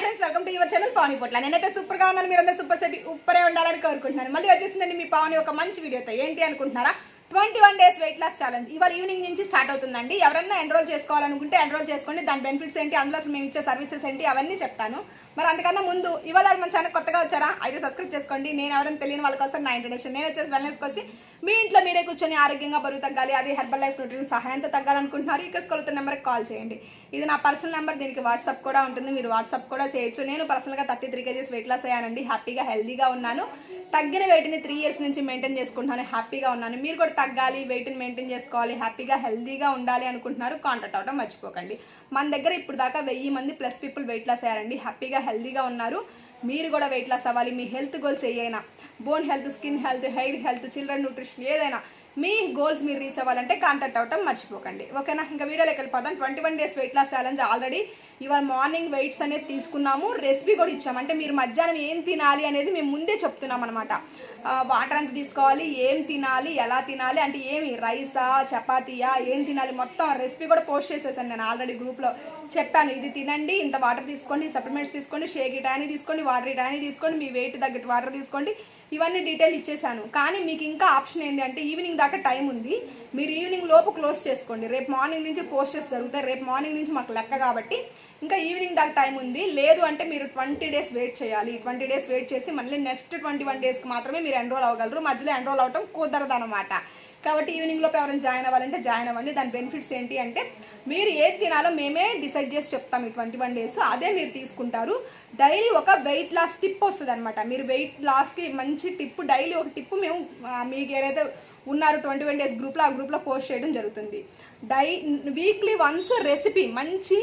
Friends welcome to your channel Pavani Potla నేనైతే సూపర్గా ఉన్నాను మీరందరూ సూపర్ సెట్ ఉప్పరే ఉండాలని కోరుకుంటున్నాను. మళ్ళీ వచ్చేసిందండి మీ పావని ఒక మంచి వీడియోతో ఏంటి అనుకుంటున్నారా? Twenty one days weight loss challenge ఇవాళ ఈవినింగ్ నుంచి స్టార్ట్ అవుతుందండి. ఎవరైనా ఎన్రోల్ చేసుకోవాలనుకుంటే ఎన్రోల్ చేసుకోండి. దాని బెనిఫిట్స్ ఏంటి? అందులో అసలు మేము ఇచ్చే సర్వీసెస్ ఏంటి? అవన్నీ చెప్తాను. మరి అందుకన్నా ముందు ఇవాళ మన ఛానల్ కొత్తగా వచ్చారా? అయితే సబ్స్క్రైబ్ చేసుకోండి. నేను ఎవరైనా తెలియని వాళ్ళ కోసం నా ఇంట్రడక్షన్ నేను వచ్చేసి వెల్నెస్ వచ్చి మీ ఇంట్లో మీరే కూర్చొని ఆరోగ్యంగా బరువు తగ్గాలి. అది హెర్బల్ లైఫ్ న్యూట్రిషన్ సహాయంతో తగ్గాలనుకుంటున్నారు. ఇక్కడ స్కూల్ నెంబర్కి కాల్ చేయండి. ఇది నా పర్సనల్ నెంబర్ దీనికి వాట్సాప్ కూడా ఉంటుంది. మీరు వాట్సాప్ కూడా చేయొచ్చు. నేను పర్సనల్గా thirty three kgs weight loss అయ్యానండి. హ్యాపీగా హెల్దీగా ఉన్నాను. తగ్గిన వెయిట్ని త్రీ ఇయర్స్ నుంచి మెయింటైన్ చేసుకుంటున్నాను హ్యాపీగా ఉన్నాను. మీరు కూడా తగ్గాలి వెయిట్ని మెయింటైన్ చేసుకోవాలి హ్యాపీగా హెల్దీగా ఉండాలి అనుకుంటున్నారు కాంటాక్ట్ అవ్వడం మర్చిపోకండి. మన దగ్గర ఇప్పుడు దాకా వెయ్యి మంది ప్లస్ పీపుల్ వెయిట్ లాస్ అయ్యారండి హ్యాపీగా హెల్దీగా ఉన్నారు. మీరు కూడా వెయిట్ లాస్ అవ్వాలి మీ health goals ఏయైనా. Bone health skin health hair health children nutrition ఏదైనా. మీ గోల్స్ మీరు రీచ్ అవ్వాలంటే కాంటాక్ట్ అవ్వటం మర్చిపోకండి. ఓకేనా? ఇంకా వీడియోలోకి వెళ్ళిపోదాం twenty one days weight loss challenge already ఇవాళ మార్నింగ్ వెయిట్స్ అనేది తీసుకున్నాము. రెసిపీ కూడా ఇచ్చాము అంటే మీరు మధ్యాహ్నం ఏం తినాలి అనేది మేము ముందే చెప్తున్నాం అనమాట వాటర్ ఎంత తీసుకోవాలి. ఏం తినాలి? ఎలా తినాలి? అంటే ఏమి? రైసా చపాతీయా ఏం తినాలి? మొత్తం రెసిపీ కూడా పోస్ట్ చేసేసాను నేను ఆల్రెడీ గ్రూప్లో చెప్పాను ఇది తినండి ఇంత వాటర్ తీసుకోండి సప్లిమెంట్స్ తీసుకోండి షేక్ ఇటాని తీసుకోండి వాటర్ ఇటాని తీసుకోండి మీ వెయిట్ తగ్గట్టు వాటర్ తీసుకోండి. ఇవన్నీ డీటెయిల్ ఇచ్చేసాను కానీ మీకు ఇంకా ఆప్షన్ ఏంటి అంటే ఈవినింగ్ దాకా టైం ఉంది. మీరు ఈవినింగ్ లోపు క్లోజ్ చేసుకోండి. రేపు మార్నింగ్ నుంచి పోస్టర్స్ జరుగుతాయి. రేపు మార్నింగ్ నుంచి మాకు లెక్క కాబట్టి ఇంకా ఈవినింగ్ దాకా టైం ఉంది. లేదు అంటే మీరు ట్వంటీ డేస్ వెయిట్ చేయాలి. ట్వంటీ డేస్ వెయిట్ చేసి మళ్ళీ నెక్స్ట్ ట్వంటీ వన్ డేస్కి మాత్రమే మీరు ఎన్రోల్ అవ్వగలరు. మధ్యలో ఎన్రోల్ అవటం కుదరదు అనమాట కాబట్టి ఈవినింగ్ లోపు ఎవరైనా జాయిన్ అవ్వాలంటే జాయిన్ అవ్వండి. దాని బెనిఫిట్స్ ఏంటి అంటే మీరు ఏది తినాలో మేమే డిసైడ్ చేసి చెప్తాం ఈ ట్వంటీ వన్ డేస్ అదే మీరు తీసుకుంటారు. డైలీ ఒక వెయిట్ లాస్ టిప్ వస్తుంది అనమాట మీరు వెయిట్ లాస్కి మంచి టిప్ డైలీ ఒక టిప్ మేము మీకు ఏదైతే ఉన్నారు ట్వంటీ వన్ డేస్ గ్రూప్లో ఆ గ్రూప్లో పోస్ట్ చేయడం జరుగుతుంది. డై వీక్లీ వన్స్ రెసిపీ మంచి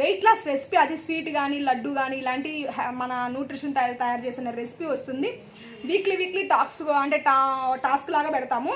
వెయిట్ లాస్ రెసిపీ అది స్వీట్ కానీ లడ్డు కానీ ఇలాంటి మన న్యూట్రిషన్ తయారు తయారు చేసిన రెసిపీ వస్తుంది. వీక్లీ వీక్లీ టాక్స్ అంటే టా టాస్క్ లాగా పెడతాము.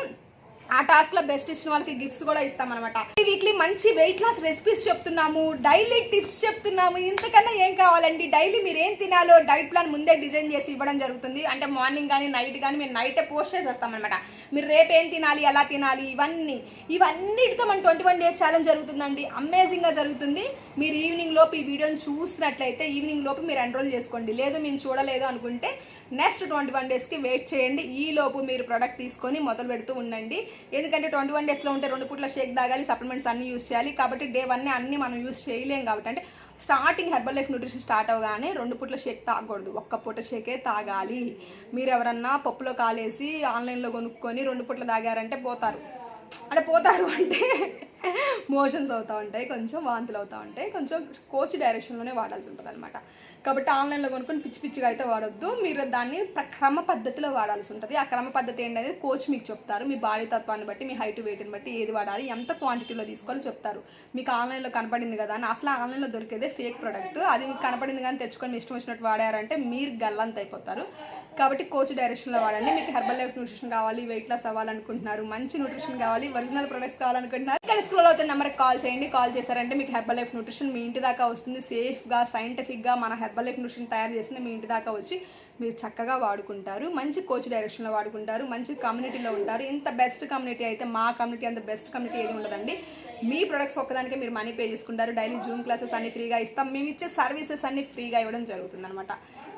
ఆ టాస్క్లో బెస్ట్ ఇచ్చిన వాళ్ళకి గిఫ్ట్స్ కూడా ఇస్తాం అనమాట ఈ వీక్లీ మంచి వెయిట్ లాస్ రెసిపీస్ చెప్తున్నాము డైలీ టిప్స్ చెప్తున్నాము. ఇంతకన్నా ఏం కావాలండి? డైలీ మీరు ఏం తినాలో డైట్ ప్లాన్ ముందే డిజైన్ చేసి ఇవ్వడం జరుగుతుంది. అంటే మార్నింగ్ కానీ నైట్ కానీ మేము నైటే పోస్ట్ చేసేస్తాం అనమాట మీరు రేపు ఏం తినాలి ఎలా తినాలి ఇవన్నీ ఇవన్నిటితో మన ట్వంటీ వన్ డేస్ ఛాలెంజ్ జరుగుతుందండి. అమేజింగ్గా జరుగుతుంది. మీరు ఈవినింగ్ లోపు ఈ వీడియోని చూసినట్లయితే ఈవినింగ్ లోపు మీరు ఎన్రోల్ చేసుకోండి. లేదు మేము చూడలేదు అనుకుంటే నెక్స్ట్ ట్వంటీ వన్ డేస్కి వెయిట్ చేయండి. ఈ లోపు మీరు ప్రొడక్ట్ తీసుకొని మొదలు పెడుతూ ఉండండి. ఎందుకంటే ట్వంటీ వన్ డేస్లో ఉంటే రెండు పూట్ల షేక్ తాగాలి సప్లిమెంట్స్ అన్ని యూస్ చేయాలి. కాబట్టి డే వన్ అన్ని మనం యూస్ చేయలేం కాబట్టి అంటే starting Herbalife nutrition start అవగానే రెండు పూట్ల షేక్ తాగకూడదు. ఒక్క పూట షేకే తాగాలి. మీరు ఎవరన్నా పప్పులో కాలేసి ఆన్లైన్లో కొనుక్కొని రెండు పూట్ల తాగారంటే పోతారు. అంటే పోతారు అంటే మోషన్స్ అవుతూ ఉంటాయి కొంచెం వాంతులు అవుతూ ఉంటాయి కొంచెం కోచ్ డైరెక్షన్లోనే వాడాల్సి ఉంటుంది అనమాట కాబట్టి ఆన్లైన్లో కొనుక్కొని పిచ్చి పిచ్చిగా అయితే వాడొద్దు. మీరు దాన్ని ప్రక్రమ పద్ధతిలో వాడాల్సి ఉంటుంది. ఆ క్రమ పద్ధతి ఏంటనేది కోచ్ మీకు చెప్తారు. మీ బాడీ తత్వాన్ని బట్టి మీ హైట్ వెయిట్ని బట్టి ఏది వాడాలి ఎంత క్వాంటిటీలో తీసుకోవాలో చెప్తారు. మీకు ఆన్లైన్లో కనపడింది కదా అని అసలు ఆన్లైన్లో దొరికేదే ఫేక్ ప్రోడక్ట్ అది మీకు కనపడింది కానీ తెచ్చుకొని మీ ఇష్టం వచ్చినట్టు వాడారంటే మీరు గల్లంత అయిపోతారు. కాబట్టి కోచ్ డైరెక్షన్లో వాడండి. మీకు హెర్బల్ లైఫ్ న్యూట్రిషన్ కావాలి వెయిట్ లాస్ అవ్వాలనుకుంటున్నారు మంచి న్యూట్రిషన్ కావాలి ఒరిజినల్ ప్రొడక్ట్స్ కావాలనుకుంటున్నారు. స్క్రోల్ అవుతున్న నెంబర్కి కాల్ చేయండి కాల్ చేశారంటే మీకు హెర్బల్ లైఫ్ న్యూట్రిషన్ మీ ఇంటి దాకా వస్తుంది. సేఫ్గా సైంటిఫిక్గా మన హెర్బల్ లైఫ్ న్యూట్రిషన్ తయారు చేసింది మీ ఇంటి దాకా వచ్చి మీరు చక్కగా వాడుకుంటారు. మంచి కోచ్ డైరెక్షన్లో వాడుకుంటారు మంచి కమ్యూనిటీలో ఉంటారు. ఇంత బెస్ట్ కమ్యూనిటీ అయితే మా కమ్యూనిటీ అంత బెస్ట్ కమ్యూనిటీ ఏది ఉండదండి. మీ ప్రొడక్ట్స్ ఒక్కదానికే మీరు మనీ పే చేసుకుంటారు. డైలీ జూమ్ క్లాసెస్ అన్ని ఫ్రీగా ఇస్తాం. మేము ఇచ్చే సర్వీసెస్ అన్ని ఫ్రీగా ఇవ్వడం జరుగుతుంది అనమాట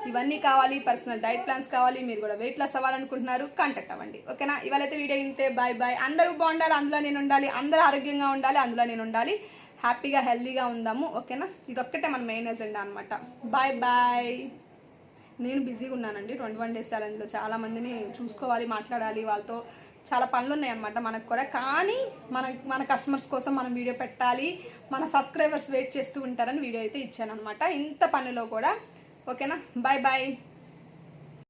ఇవన్నీ కావాలి పర్సనల్ డైట్ ప్లాన్స్ కావాలి మీరు కూడా వెయిట్ లాస్ అవ్వాలనుకుంటున్నారు కాంటాక్ట్ అవ్వండి. ఓకేనా? ఇవాళైతే వీడియో ఇంతే. Bye bye. అందరూ బాగుండాలి అందులో నేను ఉండాలి అందరూ ఆరోగ్యంగా ఉండాలి అందులో నేను ఉండాలి. హ్యాపీగా హెల్దీగా ఉందాము ఓకేనా? ఇదొక్కటే మన మెయిన్ ఎజెండా అనమాట బాయ్ బాయ్ నేను బిజీగా ఉన్నానండి. ట్వంటీ వన్ డేస్ ఛాలెంజ్లో చాలామందిని చూసుకోవాలి మాట్లాడాలి వాళ్ళతో చాలా పనులు ఉన్నాయన్నమాట మనకు కూడా. కానీ మన మన కస్టమర్స్ కోసం మనం వీడియో పెట్టాలి మన సబ్స్క్రైబర్స్ వెయిట్ చేస్తూ ఉంటారని వీడియో అయితే ఇచ్చాను అనమాట ఇంత పనిలో కూడా ఓకేనా? Bye bye